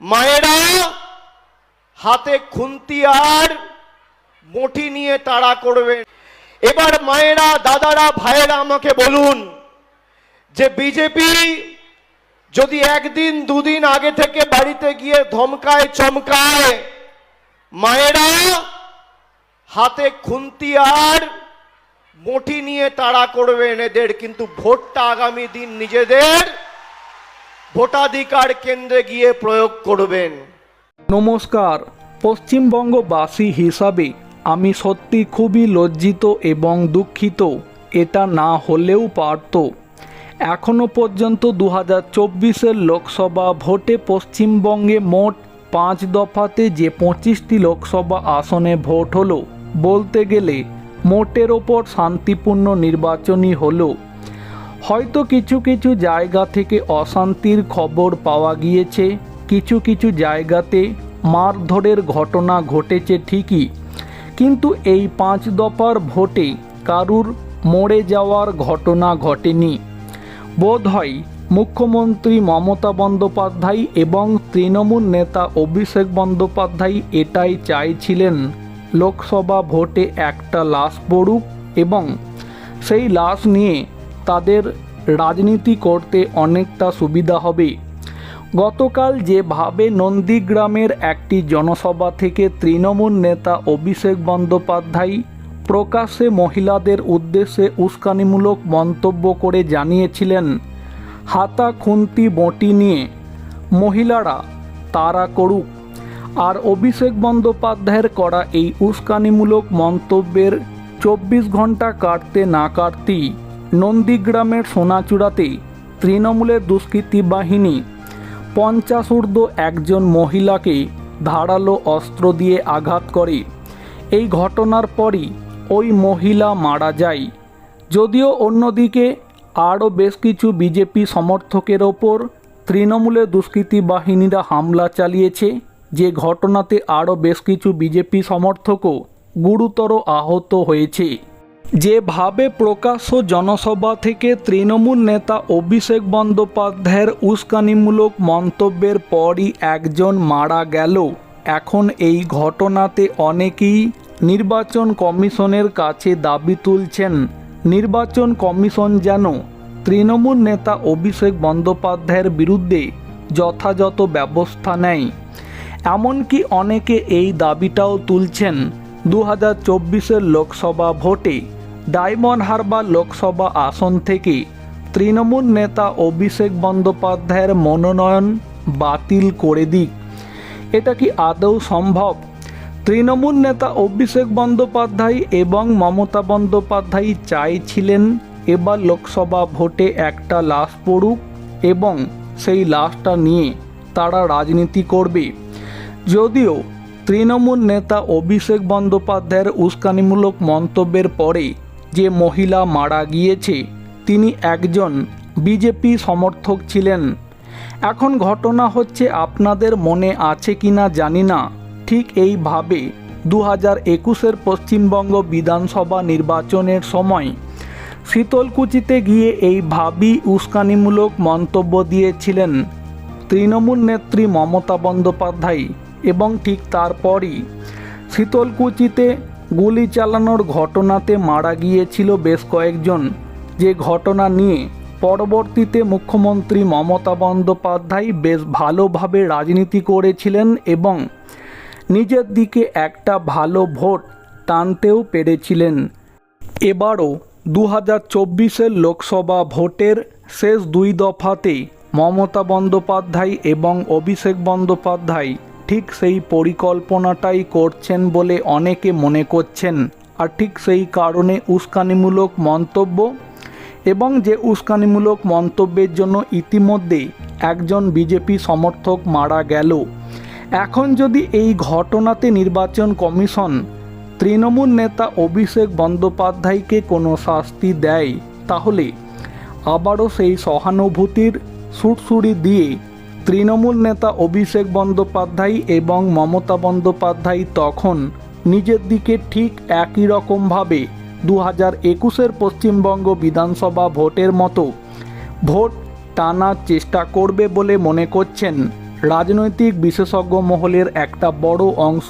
মায়েরা, হাতে খুন্তি আর মুঠি নিয়ে তাড়া করবেন এবার মায়েরা, দাদারা, ভাইয়েরা আমাকে বলুন যে বিজেপি যদি একদিন, দুদিন আগে থেকে বাড়িতে গিয়ে ধমকায়, চমকায়, মায়েরা, হাতে খুন্তি আর মুঠি নিয়ে তাড়া করবেন এদের, কিন্তু ভোটটা আগামী দিন নিজেদের ভোটাধিকার কেন্দ্রে গিয়ে প্রয়োগ করবেন। নমস্কার, পশ্চিমবঙ্গবাসী হিসাবে আমি সত্যি খুবই লজ্জিত এবং দুঃখিত, এটা না হলেও পারত। এখনও পর্যন্ত দু হাজার লোকসভা ভোটে পশ্চিমবঙ্গে মোট পাঁচ দফাতে যে পঁচিশটি লোকসভা আসনে ভোট হলো, বলতে গেলে মোটের ওপর শান্তিপূর্ণ নির্বাচনই হলো। হয়তো কিছু কিছু জায়গা থেকে অশান্তির খবর পাওয়া গিয়েছে। কিছু কিছু জায়গাতে মারধরের ঘটনা ঘটেছে ঠিকই। কিন্তু এই পাঁচ দফার ভোটে কারুর মরে যাওয়ার ঘটনা ঘটেনি। বোধ হয় মুখ্যমন্ত্রী মমতা বন্দ্যোপাধ্যায় এবং তৃণমূল নেতা অভিষেক বন্দ্যোপাধ্যায় এটাই চাইছিলেন লোকসভা ভোটে একটা লাশ পড়ুক এবং সেই লাশ নিয়ে তাদের রাজনীতি করতে অনেকটা সুবিধা হবে। গতকাল যেভাবে নন্দীগ্রামের একটি জনসভা থেকে তৃণমূল নেতা অভিষেক বন্দ্যোপাধ্যায় প্রকাশ্যে মহিলাদের উদ্দেশ্যে উস্কানিমূলক মন্তব্য করে জানিয়েছিলেন, হাতা খুন্তি বঁটি নিয়ে মহিলারা তারা করুক। আর অভিষেক বন্দ্যোপাধ্যায়ের করা এই উস্কানিমূলক মন্তব্যের চব্বিশ ঘণ্টা কাটতে না কাটতেই নন্দীগ্রামের সোনাচূড়াতে তৃণমূলের দুষ্কৃতী বাহিনী পঞ্চাশ ঊর্ধ্ব একজন মহিলাকে ধারালো অস্ত্র দিয়ে আঘাত করে। এই ঘটনার পরই ওই মহিলা মারা যায়। যদিও অন্যদিকে আরও বেশ কিছু বিজেপি সমর্থকের ওপর তৃণমূলের দুষ্কৃতী বাহিনীরা হামলা চালিয়েছে, যে ঘটনাতে আরও বেশ কিছু বিজেপি সমর্থকও গুরুতর আহত হয়েছে। যেভাবে প্রকাশ্য জনসভা থেকে তৃণমূল নেতা অভিষেক বন্দ্যোপাধ্যায়ের উস্কানিমূলক মন্তব্যের পরই একজন মারা গেল। এখন এই ঘটনাতে অনেকেই নির্বাচন কমিশনের কাছে দাবি তুলছেন। নির্বাচন কমিশন যেন তৃণমূল নেতা অভিষেক বন্দ্যোপাধ্যায়ের বিরুদ্ধে যথাযথ ব্যবস্থা নেয়। এমনকি অনেকে এই দাবিটাও তুলছেন। দু হাজার লোকসভা ভোটে ডায়মন্ড হারবার লোকসভা আসন থেকে তৃণমূল নেতা অভিষেক বন্দ্যোপাধ্যায়ের মনোনয়ন বাতিল করে দিক। এটা কি আদৌ সম্ভব? তৃণমূল নেতা অভিষেক বন্দ্যোপাধ্যায় এবং মমতা বন্দ্যোপাধ্যায় চাইছিলেন এবার লোকসভা ভোটে একটা লাশ পড়ুক এবং সেই লাশটা নিয়ে তারা রাজনীতি করবে। যদিও তৃণমূল নেতা অভিষেক বন্দ্যোপাধ্যায়ের উস্কানিমূলক মন্তব্যের পরে যে মহিলা মারা গিয়েছে, তিনি একজন বিজেপি সমর্থক ছিলেন। এখন ঘটনা হচ্ছে আপনাদের মনে আছে কি না জানি না। ঠিক এইভাবে দু হাজার একুশের পশ্চিমবঙ্গ বিধানসভা নির্বাচনের সময় শীতলকুচিতে গিয়ে এইভাবেই উস্কানিমূলক মন্তব্য দিয়েছিলেন তৃণমূল নেত্রী মমতা বন্দ্যোপাধ্যায় এবং ঠিক তারপরই শীতলকুচিতে গুলি চালানোর ঘটনাতে মারা গিয়েছিল বেশ কয়েকজন। যে ঘটনা নিয়ে পরবর্তীতে মুখ্যমন্ত্রী মমতা বন্দ্যোপাধ্যায় বেশ ভালোভাবে রাজনীতি করেছিলেন এবং নিজের দিকে একটা ভালো ভোট টানতেও পেরেছিলেন। এবারও দু হাজার চব্বিশের লোকসভা ভোটের শেষ দুই দফাতে মমতা বন্দ্যোপাধ্যায় এবং অভিষেক বন্দ্যোপাধ্যায় ঠিক সেই পরিকল্পনাটাই করছেন বলে অনেকে মনে করছেন। আর ঠিক সেই কারণে উস্কানিমূলক মন্তব্য এবং যে উস্কানিমূলক মন্তব্যের জন্য ইতিমধ্যে একজন বিজেপি সমর্থক মারা গেল। এখন যদি এই ঘটনাতে নির্বাচন কমিশন তৃণমূল নেতা অভিষেক বন্দ্যোপাধ্যায়কে কোনো শাস্তি দেয়, তাহলে আবারও সেই সহানুভূতির সুরসুরি দিয়ে তৃণমূল নেতা অভিষেক বন্দ্যোপাধ্যায় এবং মমতা বন্দ্যোপাধ্যায় তখন নিজের দিকে ঠিক একই রকমভাবে দু হাজার একুশের পশ্চিমবঙ্গ বিধানসভা ভোটের মতো ভোট টানার চেষ্টা করবে বলে মনে করছেন রাজনৈতিক বিশেষজ্ঞ মহলের একটা বড় অংশ।